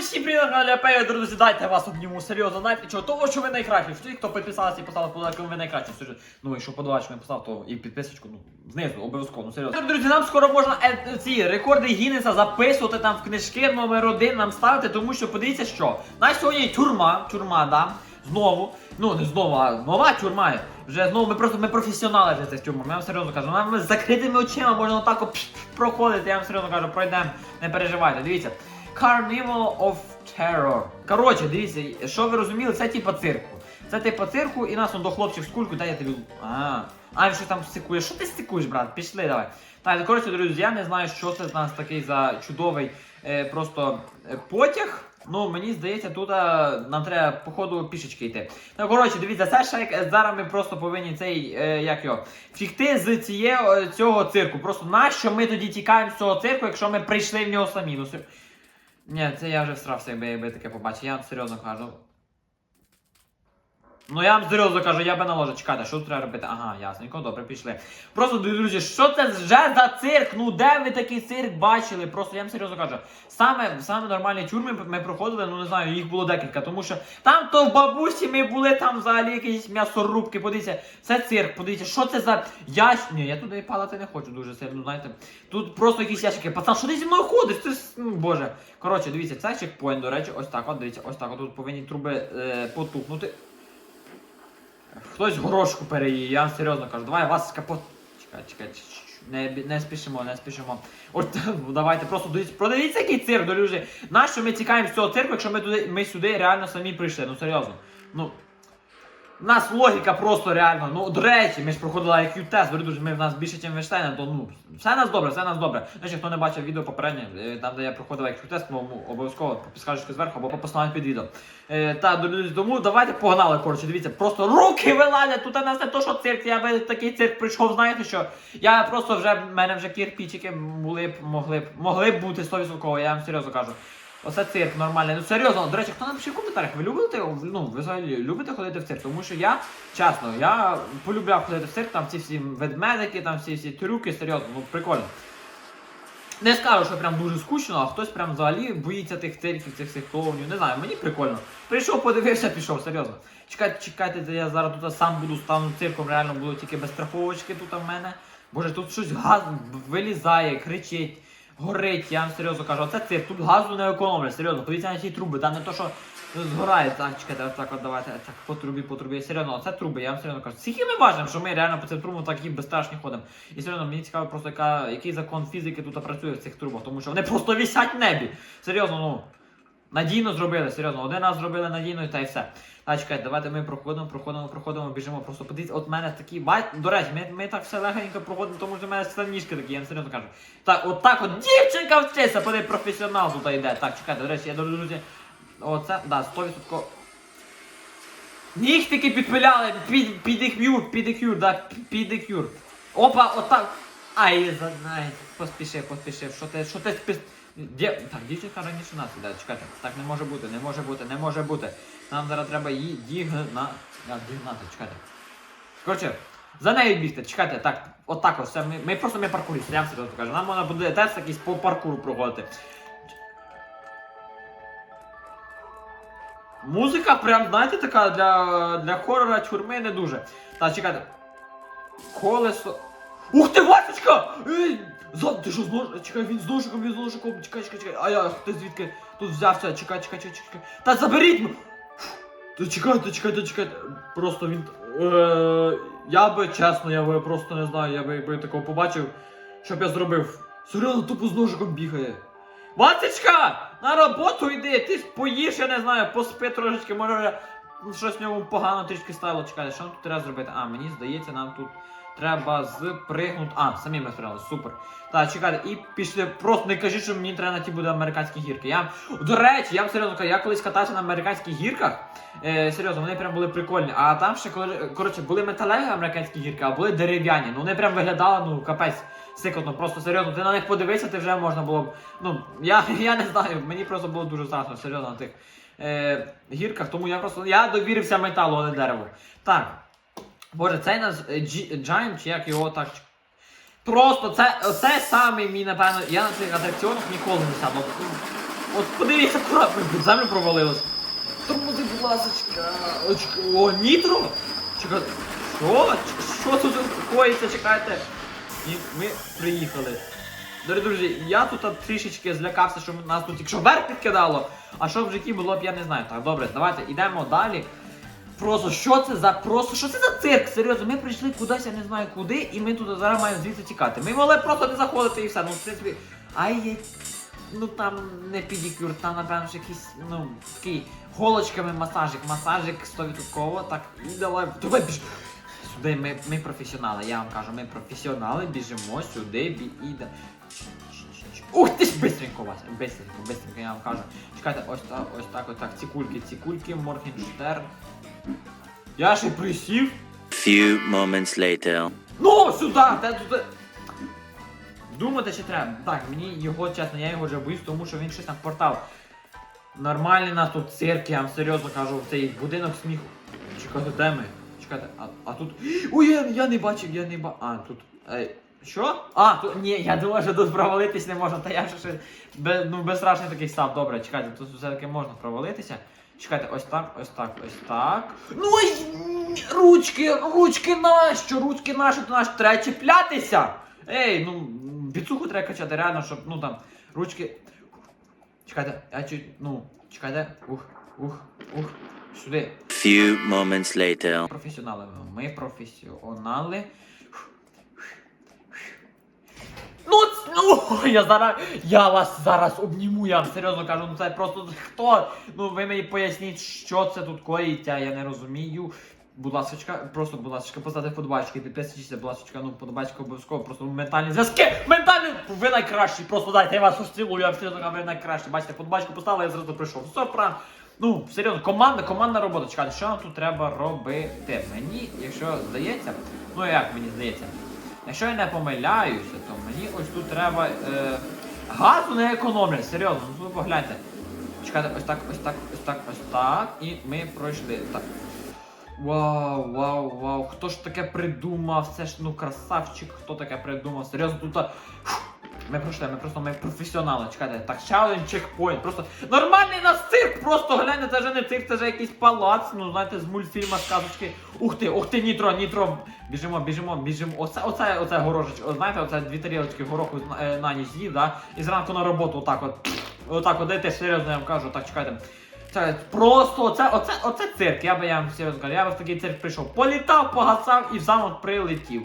всім привіт, на Пея, друзі, дайте вас обніму, серйозно, знаєте чого? Того, що ви найкращі, ті, хто підписався і поставив подобайку, ви найкращі. Ну, і що ви поставив, то і підписочку, ну, знизу, обов'язково, ну, серйозно. Друзі, нам скоро можна е, ці рекорди Гіннеса записувати там в книжки номер один нам ставити, тому що подивіться, що. На сьогодні тюрма, тюрма, да, знову, ну, не знову, а нова тюрма. Вже знову ми просто ми професіонали вже цих тюрмах, я вам серйозно кажу. Нам з закритими очима можна отак от проходити, я вам серйозно кажу, пройдемо, не переживайте, дивіться. Carnival of Terror. Коротше, дивіться, що ви розуміли, це типа цирку. Це типа цирку, і нас он до хлопців з кульку, дай я тобі. А, а він що там стикує? Що ти стикуєш, брат? Пішли, давай. Так, коротше, друзі, я не знаю, що це з нас такий за чудовий е, просто е, потяг. Ну, мені здається, тут а, нам треба, походу, пішечки йти. Ну, коротше, дивіться, це ще як- зараз ми просто повинні цей, е, як його, втікти з цієї, е, цього цирку. Просто нащо ми тоді тікаємо з цього цирку, якщо ми прийшли в нього самі? Ну, сер- ні, це я вже всрався, якби, якби таке побачив. Я вам серйозно кажу. Ну я вам серйозно кажу, я би наложив. Чекайте, що треба робити? Ага, ясненько, добре, пішли. Просто, друзі, що це вже за цирк? Ну де ви такий цирк бачили? Просто я вам серйозно кажу. Саме, саме нормальні тюрми ми проходили, ну не знаю, їх було декілька, тому що там то в бабусі ми були, там взагалі якісь м'ясорубки, подивіться, це цирк, подивіться, що це за ящ... Я туди падати не хочу дуже сильно, знаєте. Тут просто якісь ящики. Пацан, що ти зі мною ходиш? Ти, ну, боже. Коротше, дивіться, це чекпоінт, до речі, ось так, от дивіться, ось так, от тут повинні труби е, потухнути. Хтось горошку переїде, я вам серйозно кажу. Давай вас капот. Чекай, чекай, не, не спішимо, не спішимо. От давайте просто дивіться, продивіться який цирк, друзі. Нащо ми тікаємо з цього цирку, якщо ми туди ми сюди реально самі прийшли? Ну серйозно. Ну. У нас логіка просто реально. Ну, до речі, ми ж проходили IQ тест, друзі, ми в нас більше, ніж Вейнштейна, то ну, все нас добре, все нас добре. Значить, хто не бачив відео попереднє, е, там де я проходив IQ тест, тому обов'язково по підсказочку зверху або по посиланню під відео. Е, та, друзі, тому давайте погнали, коротше, дивіться, просто руки вилазять, тут у нас не то, що цирк, я би такий цирк прийшов, знаєте що? Я просто вже, в мене вже кірпічики були б, могли б, могли б бути 100%, я вам серйозно кажу. Оце цирк нормальний. Ну серйозно, до речі, хто напише в коментарях, ви любите, ну, ви взагалі любите ходити в цирк? Тому що я, чесно, я полюбляв ходити в цирк, там ці всі ведмедики, там всі всі трюки, серйозно, ну прикольно. Не скажу, що прям дуже скучно, а хтось прям взагалі боїться тих цирків, цих всіх клоунів. Не знаю, мені прикольно. Прийшов, подивився, пішов, серйозно. Чекайте, чекайте, я зараз тут сам буду стану цирком, реально буду тільки без страховочки тут в мене. Боже, тут щось газ вилізає, кричить, горить, я вам серйозно кажу, оце цирк, тут газу не економлять, серйозно, подивіться на ці труби, там не то, що згорає. Так, чекайте, отак от давайте, так, по трубі, по трубі. Серйозно, оце труби, я вам серйозно кажу. Скільки ми бачимо, що ми реально по цим трубам такі безстрашні ходимо. І серйозно, мені цікаво просто, яка, який закон фізики тут працює в цих трубах, тому що вони просто висять в небі. Серйозно, ну. Надійно зробили, серйозно, один раз зробили надійно і та й все. А чекайте, давайте ми проходимо, проходимо, проходимо, біжимо. Просто подивіться, от мене такі бать. До речі, ми, ми так все легенько проходимо, тому що в мене станіжки такі, я вам серйозно кажу. Так, от так от дівчинка вчиться, поди професіонал тут йде. Так, чекайте, до речі, я друзі. Оце, да, 100%. Нігтики підпиляли, під, підикюр, підикюр, да, підикюр. Опа, отак. Ай, знай, поспішив, поспішив. Що ти, що ти спіш... Дє... Так, дівчинка раніше нас іде, чекайте. Так не може бути, не може бути, не може бути. Нам зараз треба її дігна... Дігнати, чекайте. Коротше, за нею бігти, чекайте, так, отак ось, ми, ми просто ми паркуристи, я вам серйозно кажу. Нам можна буде тест якийсь по паркуру проходити. Музика прям, знаєте, така для, для хорора тюрми не дуже. Так, чекайте. Колесо. Ух ти, Васечка! Ей! За, ти що з нож... Чекай, він з ножиком, він з ножиком. Чекай, чекай, чекай. А я ти звідки тут взявся? Чекай, чекай, чекай, чекай. Та заберіть! м- Та чекайте, чекайте, чекайте. Просто він. Е, я би, чесно, я би просто не знаю, я би якби такого побачив, що б я зробив. Серйозно, тупо з ножиком бігає. Васечка! На роботу йди, ти поїш, я не знаю, поспи трошечки, може щось в ньому погано трішки стало. Чекайте, що нам тут треба зробити? А, мені здається, нам тут треба спригнути. А, самі ми спригнули, супер. Так, чекайте, і пішли. Просто не кажіть, що мені треба на ті буде американські гірки. Я... До речі, я вам серйозно кажу, я колись катався на американських гірках. Е, серйозно, вони прям були прикольні. А там ще коротше були металеві американські гірки, а були дерев'яні. Ну вони прям виглядали, ну капець. Сикотно, просто серйозно, ти на них подивився, ти вже можна було б. Ну, я, я не знаю, мені просто було дуже страшно, серйозно, на тих е, гірках, тому я просто я довірився металу, а не дереву. Так. Боже, цей нас е, Джі- Giant, чи як його так. Просто це, це самий мій, напевно, я на цих атракціонах ніколи не сяду. От подивіться, ми під землю провалились. Тормози, будь ласочка. Очка. О, нітро? Чекайте. Що? Що тут коїться, чекайте. І ми приїхали. Дорогі друзі, я тут трішечки злякався, що нас тут якщо вверх підкидало, а що в житті було б, я не знаю. Так, добре, давайте йдемо далі. Просто що це за просто що це за цирк? Серйозно, ми прийшли кудись, я не знаю куди, і ми тут зараз маємо звідси тікати. Ми могли просто не заходити і все. Ну, в принципі, ай, ну там не педикюр, там, напевно, ж якийсь, ну, такий голочками масажик, масажик 100%, так, і давай, давай біж. Сюди ми, ми професіонали, я вам кажу, ми професіонали, біжимо сюди, бі. Ух ти ж бистренько вас, бистренько, бистренько, я вам кажу. Чекайте, ось так, ось так, ось так, ці кульки, ці кульки, Моргенштерн. Я ще присів. Few moments later. Ну, сюди, та туди. Думати ще треба. Так, мені його, чесно, я його вже боюсь, тому що він щось там портал. Нормальний нас тут цирк, я вам серйозно кажу, цей будинок сміху. Чекайте, де ми? Чекайте, а, а тут. Ой, я, я не бачив, я не бачив. А, тут. Ей, що? А, тут. Ні, я думаю, що тут провалитись не можна, та я ще бе, ну, безстрашний такий став. Добре, чекайте, тут все-таки можна провалитися. Чекайте, ось так, ось так, ось так. Ну ой, ручки, ручки нащо? Ручки наші, то наш треба чіплятися. Ей, ну, біцуху треба качати, реально, щоб, ну там, ручки. Чекайте, я чуть, ну, чекайте. Ух, ух, ух. Сюди. Few moments later. Професіонали. Ми професіонали. Ну, я зараз, я вас зараз обніму, я вам серйозно кажу, ну це просто хто? Ну ви мені поясніть, що це тут коїться, я не розумію. Будь ласка, просто, будь ласка, поставте вподобачки, підписуйтесь, будь ласка, ну вподобачки обов'язково, просто ментальні зв'язки, ментальні, ви найкращі, просто дайте, я вас розцілую, я вам серйозно кажу, ви найкращі. Бачите, вподобачку поставили, я зразу прийшов. Все, прям. Ну, серйозно, команда, командна робота. Чекайте, що нам тут треба робити? Мені, якщо здається, ну як мені здається, якщо я не помиляюся, то мені ось тут треба. Е, газу не економлять, серйозно, ну ви погляньте. Чекайте, ось так, ось так, ось так, ось так. І ми пройшли. Так. Вау, вау, вау. Хто ж таке придумав? Це ж ну красавчик, хто таке придумав? Серйозно, тут. фу, Ми пройшли, ми просто ми професіонали. Чекайте, так, ще один чекпоінт. Просто нормальний нас цирк! Просто гляньте, це вже не цирк, це вже якийсь палац, ну знаєте, з мультфільма сказочки. Ух ти, ух ти, нітро, нітро. Біжимо, біжимо, біжимо. Оце, оце, оце горошич. О, знаєте, оце дві тарілочки гороху е, на ніч з'їв, да? І зранку на роботу отак от. Отак от дайте, серйозно я вам кажу, так чекайте. Це просто оце, оце, оце цирк. Я би я вам серйозно кажу, я би в такий цирк прийшов. Політав, погасав і сам от прилетів.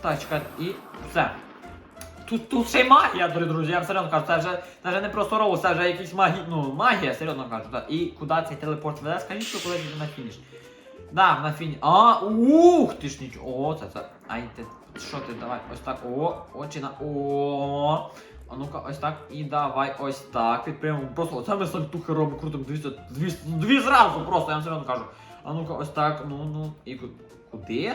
Так, чекайте, і все. Тут, тут ще й магія, дорогі друзі, я вам серйозно кажу, це вже, це вже не просто роу, це вже якийсь магі, ну, магія, серйозно кажу. Так. І куди цей телепорт веде, скажіть, що коли на фініш. Да, на фініш. А, ух, ти ж нічого. О, це це. Ай, ти, що ти, давай, ось так. О, очі на. О. А ну-ка, ось так. І давай ось так. Підпрямуємо. Просто оце ми сальтухи робимо крутим. Дивіться, дві, дві зразу просто, я вам серйозно кажу. А ну-ка, ось так, ну, ну. І куди?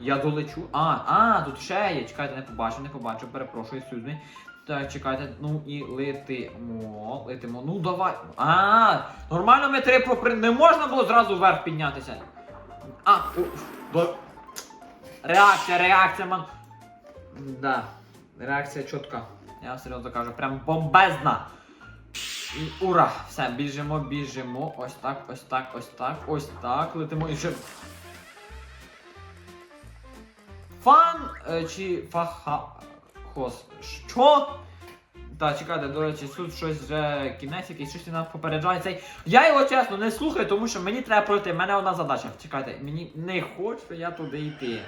Я долечу. А, а, тут ще є. Чекайте, не побачив, не побачив, перепрошую, сюди. Так, чекайте, ну і летимо, летимо. Ну давай. А, нормально ми три пропри... Не можна було зразу вверх піднятися. А, о, до... Реакція, реакція, ман. Да. Реакція чітка. Я серйозно кажу, прям бомбезна. І ура! Все, біжимо, біжимо. Ось так, ось так, ось так, ось так. Летимо і ще. Фан е, чи фахахос? Що? Так, чекайте, до речі, тут щось вже кінець якийсь, щось нас попереджає цей. Я його чесно не слухаю, тому що мені треба пройти. У мене одна задача. Чекайте, мені не хочеться я туди йти.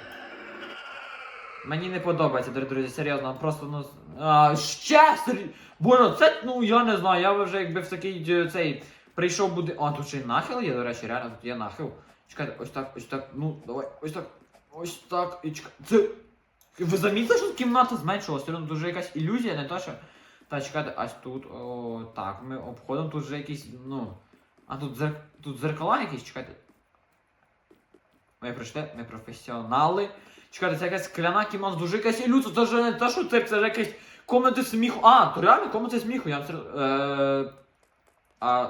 Мені не подобається, дорогі друзі, серйозно, просто ну. А, ще сері... Боже, це, ну я не знаю, я вже якби в такий е, цей прийшов буде. А, тут ще й нахил є, до речі, реально тут є нахил. Чекайте, ось так, ось так, ну, давай, ось так, ось так, і чекай. Це. Ви замітили, що кімната зменшилась? Тут вже якась ілюзія, не то що. Та чекайте, ось тут, о, так, ми обходимо, тут вже якісь, ну. А тут зер... тут зеркала якісь, чекайте. Ми прийшли, ми професіонали. Чекайте, це якась скляна кімната, дуже якась ілюзія, це вже не те, що цирк, це вже якась комнати сміху. А, то реально комнати сміху, я вам. Е... А...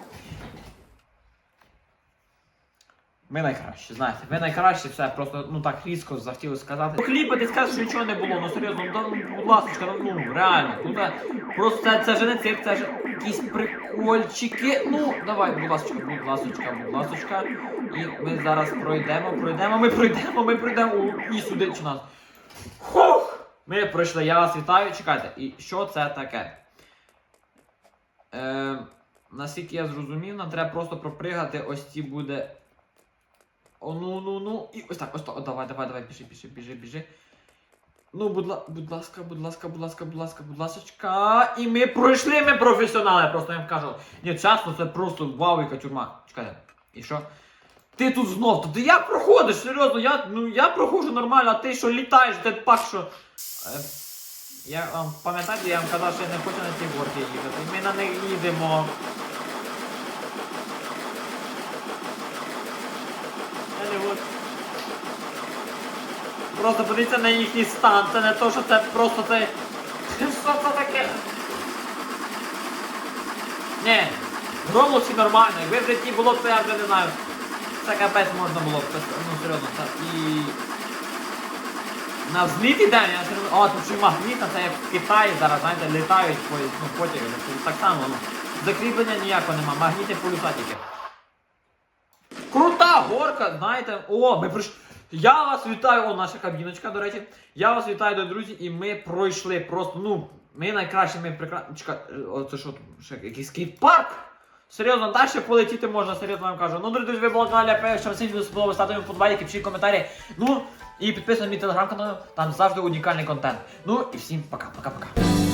ми тут тут тут найкращі, знаєте, ми найкращі, все, просто ну так різко захотіли сказати. Хліба, ти скажеш, що нічого не було, ну серйозно, ну, да, ну будь ласка, ну, ну реально, тут е, просто це, це ж не цирк, це ж якісь прикольчики. Ну, давай, будь ласка, будь ласка, будь ласка. І ми зараз пройдемо, пройдемо, ми пройдемо, ми пройдемо у- і сюди чи нас. Хух! Ми пройшли, я вас вітаю, чекайте, і що це таке? Е, наскільки я зрозумів, нам треба просто пропригати, ось ці буде. О, ну, ну, ну. І ось так, ось так. О, давай, давай, давай, біжи, біжи, біжи, біжи. Ну, будь, ла... будь ласка, будь ласка, будь ласка, будь ласка, будь ласочка. І ми пройшли, ми професіонали, просто я вам кажу. Ні, чесно, це просто вау, яка тюрма. Чекайте. І що? Ти тут знов, то ти як проходиш? Серйозно, я, ну, я проходжу нормально, а ти що літаєш, ти пак що. Е, я вам пам'ятаєте, я вам казав, що я не хочу на ці горки їхати. Ми на них їдемо. Не. Просто подивіться на їхній стан, це не то, що це просто це. Що це таке? Ні, в Роблоксі нормально, якби в житті було б, я вже не знаю. Це капець можна було ну серйозно, це і. На взліт іде, я серйозно. О, тут ще й магнітна, це як в Китаї зараз, знаєте, літають по, ну, потяги, так само, ну. Закріплення ніякого нема, магнітні полюса тільки. Горка, знаєте. О, ми прийшли. Я вас вітаю, о, наша кабіночка, до речі. Я вас вітаю, дорогі друзі, і ми пройшли просто, ну, ми найкращі, ми прекрасні. Чекай, е, о, це що тут? Ще якийсь скейт-парк? Серйозно, далі полетіти можна, серйозно вам кажу. Ну, друзі, ви були на каналі АП, що вам сильно сподобалося, ставте мені подобайки, пишіть коментарі. Ну, і підписуйтесь на мій телеграм-канал, там завжди унікальний контент. Ну, і всім пока, пока-пока.